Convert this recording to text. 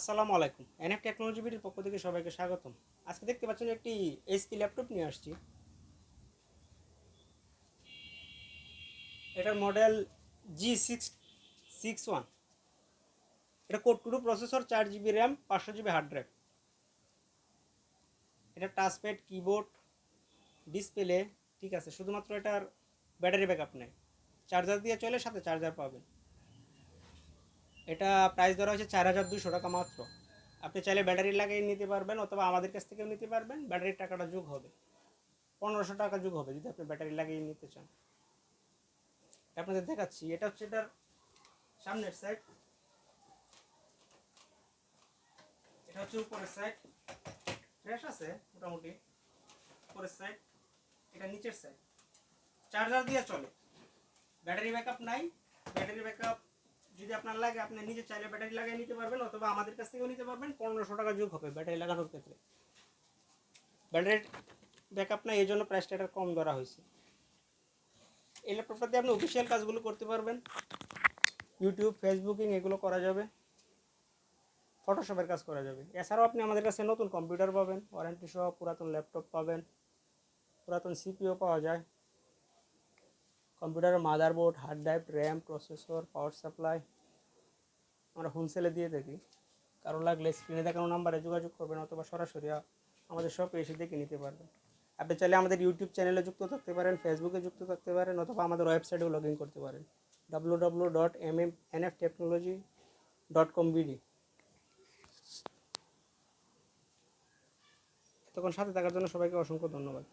আসসালামু আলাইকুম। NF technology বিডির পক্ষ থেকে সবাইকে স্বাগতম। আজকে দেখতে পাচ্ছেন একটি এইচপি ল্যাপটপ নিয়ে আসছি। এটার model G six six one এটা কোড টু প্রসেসর চার জিবি র্যাম পাঁচশো জিবি হার্ড ড্রাইভ এটা টাচপ্যাড কিবোর্ড ডিসপ্লে ঠিক আছে, শুধুমাত্র এটার ব্যাটারি ব্যাকআপ নেই। চার্জার দিয়ে চলে, সাথে চার্জার পাবেন। এটা প্রাইস ধরা হয়েছে চার হাজার দুশো টাকা মাত্র। আপনি চাইলে ব্যাটারি লাগিয়ে নিতে পারবেন অথবা আমাদের কাছ থেকেও নিতে পারবেন ব্যাটারির টাকাটা যোগ হবে। পনেরোশো টাকা যোগ হবে যদি আপনি ব্যাটারি লাগিয়ে নিতে চান। আপনাদের দেখাচ্ছি, এটা হচ্ছে এটার সামনের সাইড এটা হচ্ছে উপরের সাইড ফ্রেশ আছে মোটামুটি, উপরের সাইড এটা নিচের সাইড চার্জার দিয়ে চলে। ব্যাটারি ব্যাকআপ নাই ব্যাটারি ব্যাকআপ যদি আপনার লাগে, আপনি নিজে চাইলে ব্যাটারি লাগিয়ে নিতে পারবেন, অথবা আমাদের কাছ থেকেও নিতে পারবেন, পনেরোশো টাকা যোগ হবে ব্যাটারি লাগানোর ক্ষেত্রে। ব্যাটারি ব্যাকআপ না এই জন্য প্রাইসটা এটা কম ধরা হয়েছে। এই ল্যাপটপটা দিয়ে আপনি অফিসিয়াল কাজগুলো করতে পারবেন। ইউটিউব ফেসবুকিং এগুলো করা যাবে। ফটোশপের কাজ করা যাবে। এছাড়াও আপনি আমাদের কাছে নতুন কম্পিউটার পাবেন ওয়ারেন্টি সহ পুরাতন ল্যাপটপ পাবেন, পুরাতন সিপিও পাওয়া যায়। কম্পিউটারের motherboard, hard drive, RAM, processor, power supply, আমরা হোলসেলে দিয়ে থাকি। কারও লাগলে স্ক্রিনে দেখানো নাম্বারে যোগাযোগ করবেন অথবা সরাসরি আমাদের শপে এসে দেখে নিতে পারবেন। আপনি চাইলে আমাদের ইউটিউব চ্যানেলে যুক্ত থাকতে পারেন ফেসবুকে যুক্ত থাকতে পারেন, অথবা আমাদের ওয়েবসাইটেও লগ ইন করতে পারেন। W W dot M M N F technology dot com BD এতক্ষণ সাথে থাকার জন্য সবাইকে অসংখ্য ধন্যবাদ।